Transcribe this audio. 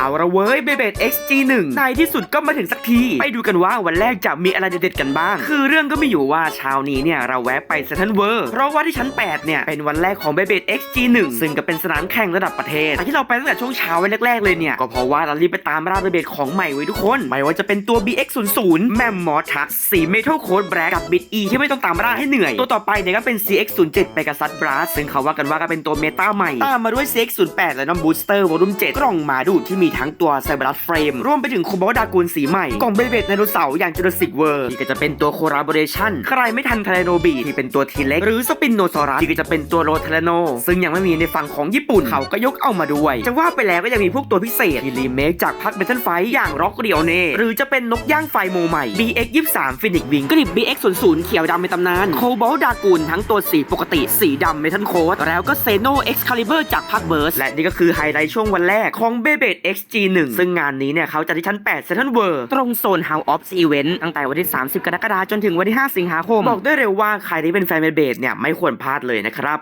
เอาละเว้ยเบเบด XG1 ในที่สุดก็มาถึงสักที ไปดูกันว่าวันแรกจะมีอะไรเด็ดๆกันบ้าง คือเรื่องก็มีอยู่ว่าเช้านี้เนี่ยเราแวะไปเซนทรัลเวิร์เพราะว่าที่ชั้น 8 เนี่ย เป็นวันแรกของเบเบด XG1 ซึ่งก็เป็นสนามแข่งระดับประเทศแต่ที่เราไปตั้งแต่ช่วงเช้าวันแรกๆเลยเนี่ย ก็เพราะว่าเรารีบไปตามราเบเบดของใหม่ไว้ทุกคน ไม่ว่าจะเป็นตัว BX00 แมมมอทักสีเมทัลโคดแบล็กกับบิด E ที่ไม่ต้องตามราให้เหนื่อย ตัวต่อไปเนี่ยก็เป็น CX07 ไปกับซัดบราสซึ่งเขาว่ากันว่าก็เป็นตัวเมตาใหม่ตามมาด้วย CX08 และน้ำบูสเตอร์วอลุ่ม7กล่องมาดูที่มีทั้งตัวไซบรัสเฟรมรวมไปถึงโคบอลดากูลสีใหม่ กล่องเบเบดไดโนเสาร์อย่างจูราสสิกเวิร์ที่ก็จะเป็นตัวโคราบอเรชันใครไม่ทันคารโนบีที่เป็นตัวทีเล็กหรือสปินโนซอรัสที่ก็จะเป็นตัวโรเทเลโน ซึ่งยังไม่มีในฝั่งของญี่ปุ่นเขาก็ยกเอามาด้วยจะว่าไปแล้วก็ยังมีพวกตัวพิเศษที่รีเมคจากพักเบทเทิลไฟอย่างร็อกเรียวเน่หรือจะเป็นนกย่างไฟโมใหม่ BX 23ฟินิกวิงกริบ BX 00เขียวดำในตำนานโคบอลดากูลทั้งตัวสีปกติสีดำเมทัลโคดแล้วก็เซโน Excalibur จากพักเบิร์สและนี่ก็คือไฮไลท์ช่วงวันแรกของเบเบด XG1 ซึ่งงานนี้เนี่ยเขาจัดที่ชั้น 8 Central World ตรงโซน House of Event ตั้งแต่วันที่ 30 กรกฎาคมจนถึงวันที่ 5 สิงหาคม บอกได้เลยว่าใครที่เป็นแฟนเบเบดเนี่ยไม่ควรพลาดเลยนะครับ